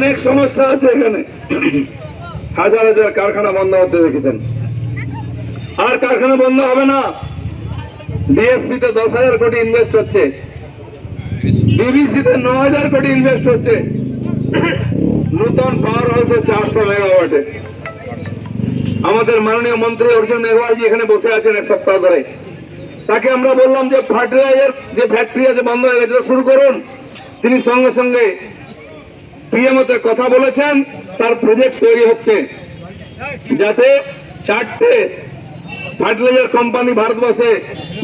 অনেক সমস্যা আছে এখানে। হাজার হাজার কারখানা বন্ধ হতে দেখেছেন। আর কারখানা বন্ধ হবে না। ডিএসপি তে দশ হাজার কোটি ইনভেস্ট হচ্ছে। বিবিসি তে ন হাজার কোটি ইনভেস্ট হচ্ছে। নূতন পাওয়ার হাউসে চারশো মেগাওয়াটে আমাদের মাননীয় মন্ত্রী অর্জুন মেঘওয়ালজি এখানে বসে আছেন এক সপ্তাহ ধরে। তাকে আমরা বললাম যে ফার্টিলাইজার যে ফ্যাক্টরি আছে বন্ধ হয়ে গেছে শুরু করুন। তিনি সঙ্গে সঙ্গে পিএমওতে কথা বলেছেন, তার প্রজেক্ট তৈরি হচ্ছে। যাতে চারটে ফার্টিলাইজার কোম্পানি ভারতবর্ষে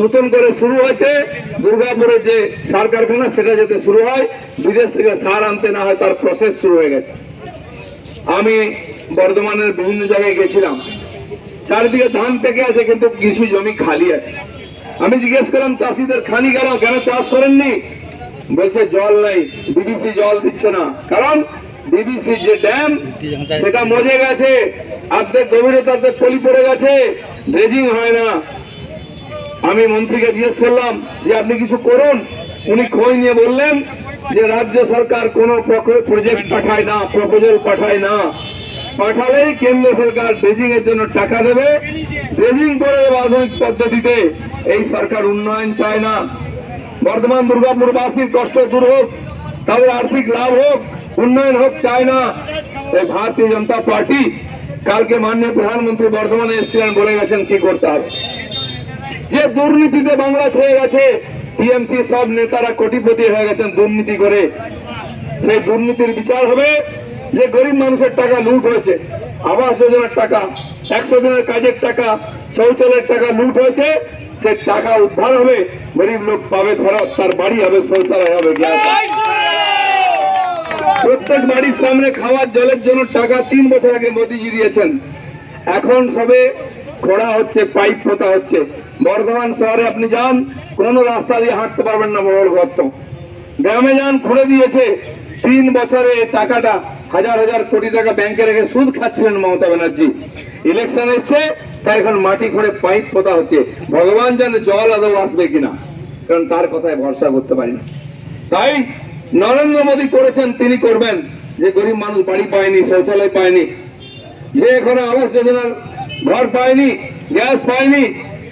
নতুন করে শুরু হয়েছে দুর্গাপুরে যে সার কারখানা, সেটা যাতে শুরু হয়, বিদেশ থেকে সার আনতে না হয়, তার প্রসেস শুরু হয়ে গেছে। আমি বর্ধমানের বিভিন্ন জায়গায় গেছিলাম। চারিদিকে ধান পেকে আছে, কিন্তু কিছু জমি খালি আছে। আমি জিজ্ঞেস করলাম, চাষিদের খানি কেন কেন চাষ করেননি? বলছে জল নেই ডিবিসি জল দিচ্ছে না। কারণ ডিবিসি যে ড্যাম সেটা মজে গেছে। অর্ধেক গভীরতা অর্ধেক পলি পড়ে গেছে। ড্রেজিং হয় না। আমি মন্ত্রীকে জিজ্ঞেস করলাম যে, আপনি কিছু করুন? উনি খোঁজ নিয়ে বললেন যে, রাজ্য সরকার কোন প্রজেক্ট পাঠায় না প্রপোজাল পাঠায় না। পাঠালেই কেন্দ্র সরকার ড্রেজিং এর জন্য টাকা দেবে। ড্রেজিং করে দেবে আধুনিক পদ্ধতিতে। এই সরকার উন্নয়ন চায় না। বর্ধমান দুর্গাপুরবাসীর কষ্ট দূর হোক, তাদের আর্থিক লাভ হোক, উন্নয়ন হোক, চায় না। ভারতীয় জনতা পার্টি কালকে মাননীয় প্রধানমন্ত্রী বর্ধমানে এসেছিলেন বলে গেছেন কি করতে হবে। যে দুর্নীতিতে বাংলা ছেয়ে গেছে, টিএমসি সব নেতারা কোটিপতি হয়ে গেছেন দুর্নীতি করে। সেই দুর্নীতির বিচার হবে যে গরিব মানুষের টাকা লুট হয়েছে, আবাস যোজনার টাকা, একশো দিনের কাজের টাকা, শৌচালয়ের টাকা লুট হয়েছে সে টাকা উদ্ধার হবে গরিব লোক পাবে ফেরত তার বাড়ি হবে শৌচালয় হবে প্রত্যেক বাড়ির সামনে খাওয়ার জলের জন্য টাকা তিন বছর আগে মোদিজি দিয়েছেন। এখন সবে খোঁড়া হচ্ছে পাইপ পোতা হচ্ছে। বর্ধমান শহরে আপনি যান কোনো রাস্তা দিয়ে হাঁটতে পারবেন না বড় গর্ত। গ্রামে যান খুঁড়ে দিয়েছে। তিন বছরে টাকাটা হাজার হাজার কোটি টাকা ব্যাংকে রেখে সুদ খাচ্ছিলেন মমতা ব্যানার্জি। ইলেকশন এসছে, তাই এখন মাটি খুঁড়ে পাইপ পোতা হচ্ছে। ভগবান জানে জল আদৌ আসবে কিনা, কারণ তার কথায় ভরসা করতে পারি না। তাই নরেন্দ্র মোদী করেছেন, তিনি করবেন। যে গরিব মানুষ বাড়ি পায়নি, শৌচালয় পায়নি, যে এখনও আবাস যোজনার ঘর পায়নি, গ্যাস পায়নি,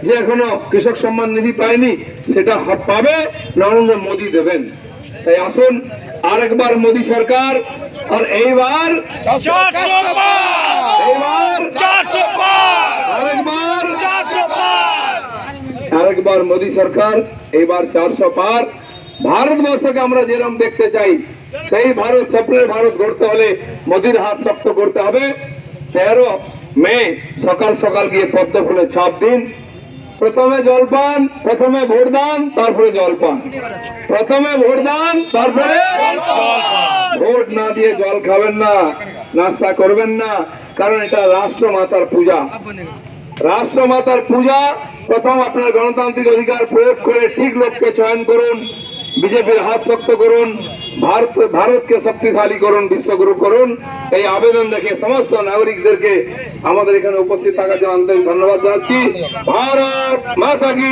যে এখনও কৃষক সম্মান নিধি পায়নি, সেটা পাবে নরেন্দ্র মোদী দেবেন। তাই আসুন, আরেকবার মোদী সরকার আর এইবার এইবার আরেকবার। আরেকবার মোদী সরকার এবার চারশো পার। ভারতবর্ষকে আমরা যেরকম দেখতে চাই সেই ভারত স্বপ্নের ভারত গড়তে হলে মোদির হাত শক্ত করতে হবে। তেরো মে সকাল সকাল গিয়ে পদ্ম ফুলে ছাপ দিন। প্রথমে জলপান, প্রথমে ভোটদান, তারপরে জলপান। প্রথমে ভোটদান, তারপরে ভোট না দিয়ে জল খাবেন না, নাস্তা করবেন না, কারণ এটা রাষ্ট্রমাতার পূজা। রাষ্ট্রমাতার পূজা, প্রথম আপনার গণতান্ত্রিক অধিকার প্রয়োগ করে ঠিক লোককে চয়ন করুন। বিজেপির হাত শক্ত করুন ভারত ভারতকে শক্তিশালী করুন বিশ্বগুরু করুন। এই আবেদন দেখে সমস্ত নাগরিকদেরকে আমাদের এখানে উপস্থিত থাকার জন্য আন্তরিক ধন্যবাদ জানাচ্ছি। ভারত মাতা কি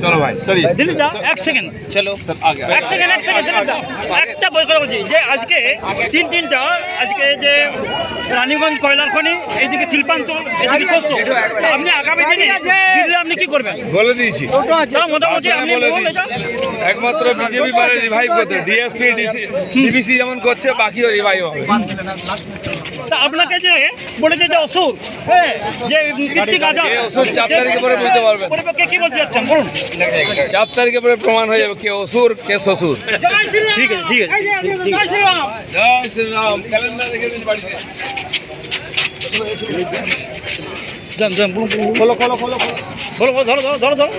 চলো ভাই চলি দিলীপ দা এক সেকেন্ড চলো এক সেকেন্ড এক সেকেন্ড দিলীপ দা একটা বই কথা বলছি যে আজকে তিন তিনটা আজকে যে রানীগঞ্জ কয়লার খনি এইদিকে শিল্পাঞ্চল এদিকে শস্য। আপনি আগামী দিনে দিল্লি আপনি কি করবেন? বলে দিয়েছি। মোটামুটি আপনি একমাত্র বিজেপি পারে রিভাইভ করতে। ডিএসপি ডিবিসি যেমন করছে বাকিও রিভাইভ হবে। তা আপনাকে যে বলেছে যে অসুর হ্যাঁ যে চার তারিখে পরে বুঝতে পারবেন। কি বলতে যাচ্ছেন? বলুন। চার তারিখে পরে প্রমাণ হয়ে যাবে কে অসুর কে শ্বশুর ঠিক আছে ঠিক আছে জয় শ্রীরাম। ক্যালেন্ডার রেখে দিন বাড়িতে। যান যান খোলো খোলো খোলো খোলো। খোলো ধরো ধরো ধরো ধরো।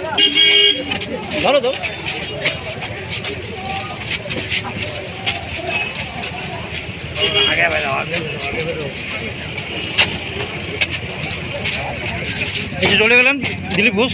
ধরো ধরো। এই যে চলে গেলেন দিলীপ ঘোষ।